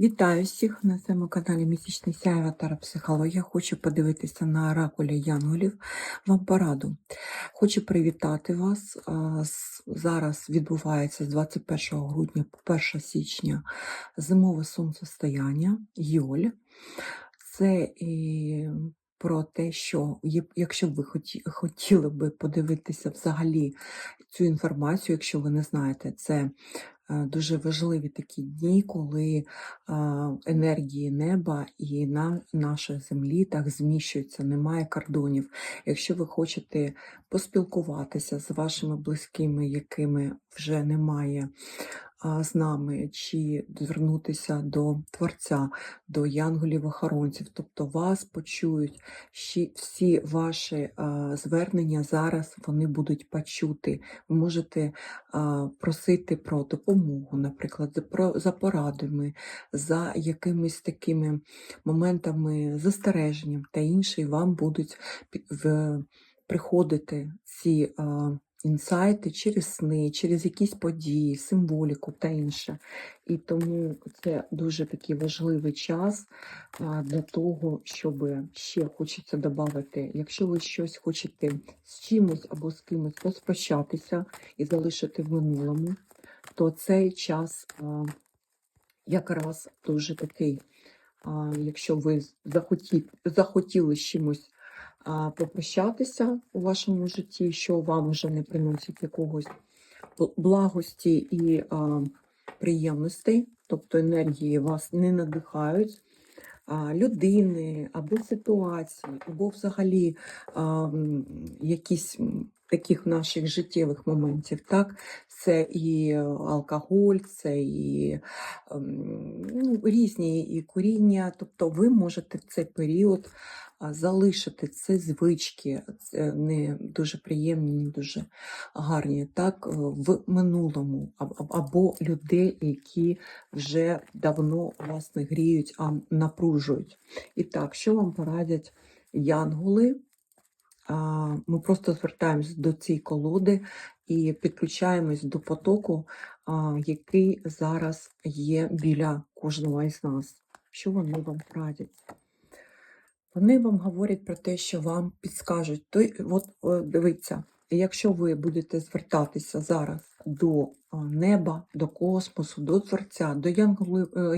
Вітаю всіх на своєму каналі Місячний Сяєва та Психологія. Хочу подивитися на оракулі Янголів вам пораду. Хочу привітати вас. Зараз відбувається з 21 грудня по 1 січня зимове сонцестояння Йоль. Це і про те, що якщо б ви хотіли би подивитися взагалі цю інформацію, якщо ви не знаєте, це дуже важливі такі дні, коли енергії неба і на нашої землі так зміщуються, немає кордонів. Якщо ви хочете поспілкуватися з вашими близькими, якими вже немає з нами, чи звернутися до Творця, до янголів-охоронців, тобто вас почують, всі ваші звернення зараз вони будуть почути. Ви можете просити про допомогу, наприклад, за, порадами, за якимись такими моментами застереженням та інші вам будуть приходити ці інсайти через сни, через якісь події, символіку та інше. І тому це дуже такий важливий час для того, щоб ще хочеться додати, якщо ви щось хочете з чимось або з кимось розпрощатися і залишити в минулому, то цей час якраз дуже такий, якщо ви захотіли з чимось попрощатися у вашому житті, що вам вже не приносить якогось благості і а, приємностей, тобто енергії вас не надихають. Людини або ситуації, або взагалі а, якісь таких наших життєвих моментів. Так? Це і алкоголь, це і ем, ну, різні і куріння. Тобто ви можете в цей період залишити ці звички, не дуже приємні, не дуже гарні, так, е, в минулому, аб- аб- або людей, які вже давно вас не гріють, а напружують. І так, що вам порадять янголи? Ми просто звертаємось до цієї колоди і підключаємось до потоку, який зараз є біля кожного із нас. Що вони вам радять? Вони вам говорять про те, що вам підскажуть. Той, от е, дивіться, якщо ви будете звертатися зараз до неба, до космосу, до творця, до е,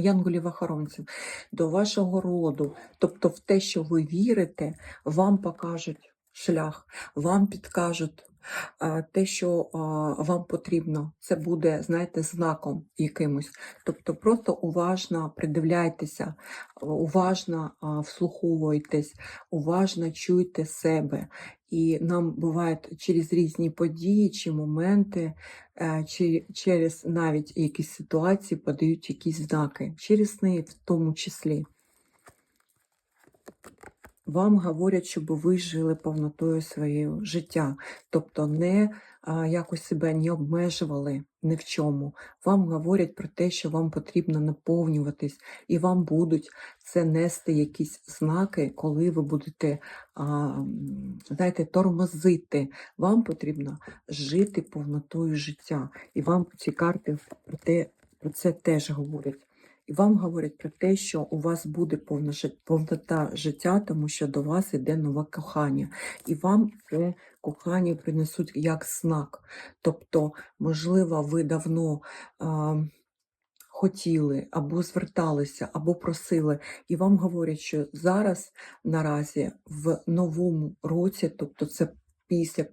янголів-охоронців, до вашого роду, тобто в те, що ви вірите, вам покажуть шлях, вам підкажуть. Те, що вам потрібно, це буде, знаєте, знаком якимось. Тобто просто уважно придивляйтеся, уважно вслуховуйтесь, уважно чуйте себе. І нам буває через різні події чи моменти, е, чи через навіть якісь ситуації подають якісь знаки, через сни в тому числі. Вам говорять, щоб ви жили повнотою своєю життя, тобто не а, якось себе не обмежували ні в чому. Вам говорять про те, що вам потрібно наповнюватись, і вам будуть це нести якісь знаки, коли ви будете, а, знаєте, тормозити. Вам потрібно жити повнотою життя. І вам ці карти про, те, про це теж говорять. Вам говорять про те, що у вас буде повна повнота життя, тому що до вас йде нове кохання. І вам це кохання принесуть як знак. Тобто, можливо, ви давно а, хотіли або зверталися, або просили, і вам говорять, що зараз наразі в новому році, тобто це після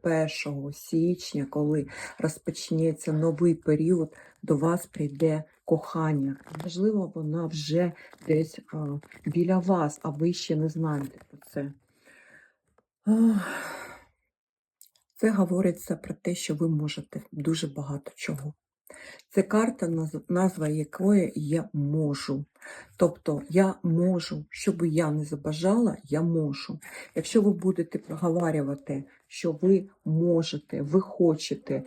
1 січня, коли розпочнеться новий період, до вас прийде кохання. Можливо, вона вже десь а, біля вас, а ви ще не знаєте про це. Це говориться про те, що ви можете дуже багато чого. Це карта, назва якої є можу. Тобто я можу, що би я не забажала, я можу. Якщо ви будете проговорювати, що ви можете, ви хочете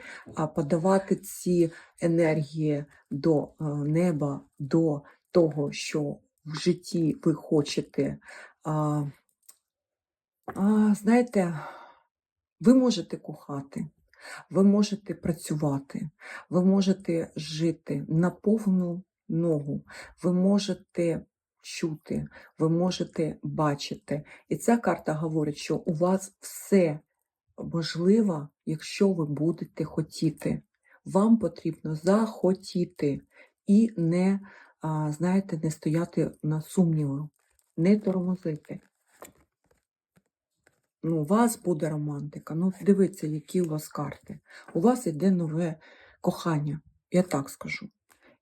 подавати ці енергії до неба, до того, що в житті ви хочете, а, а, знаєте, ви можете кохати. Ви можете працювати, ви можете жити на повну ногу, ви можете чути, ви можете бачити. І ця карта говорить, що у вас все можливо, якщо ви будете хотіти. Вам потрібно захотіти і не, знаєте, не стояти на сумніву, не тормозити. Ну, у вас буде романтика. Ну, дивіться, які у вас карти. У вас йде нове кохання, я так скажу.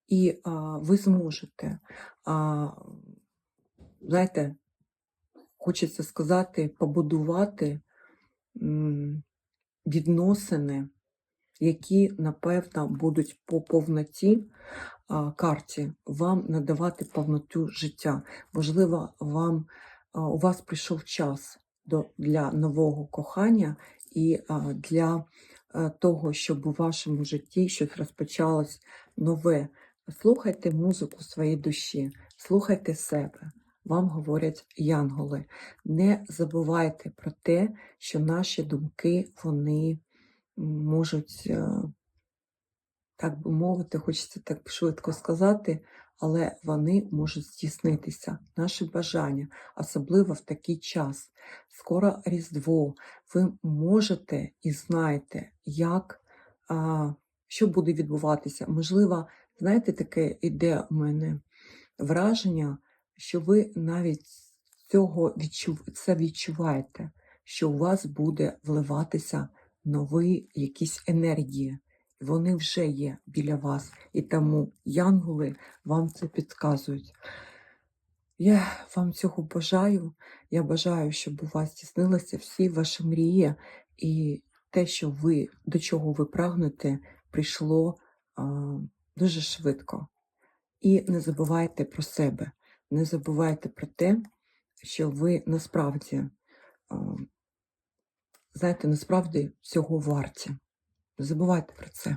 І а, ви зможете, а, знаєте, хочеться сказати, побудувати м, відносини, які, напевно, будуть по повноті а, карті вам надавати повноту життя. Можливо, вам, а, у вас прийшов час для нового кохання і для а, того, щоб у вашому житті щось розпочалось нове. Слухайте музику своєї душі, слухайте себе. Вам говорять янголи. Не забувайте про те, що наші думки вони можуть, е, так би мовити, хочеться так швидко сказати, але вони можуть здійснитися. Наші бажання, особливо в такий час. Скоро Різдво. Ви можете і знаєте, як, а, що буде відбуватися. Можливо, знаєте, таке іде у мене враження, що ви навіть цього відчув... це відчуваєте, що у вас буде вливатися нові якісь енергії. Вони вже є біля вас, і тому янголи вам це підказують. Я вам цього бажаю. Я бажаю, щоб у вас здійснилися всі ваші мрії, і те, що ви до чого ви прагнете, прийшло а, дуже швидко. І не забувайте про себе, не забувайте про те, що ви насправді, а, знаєте, насправді всього варті. Забувайте про це.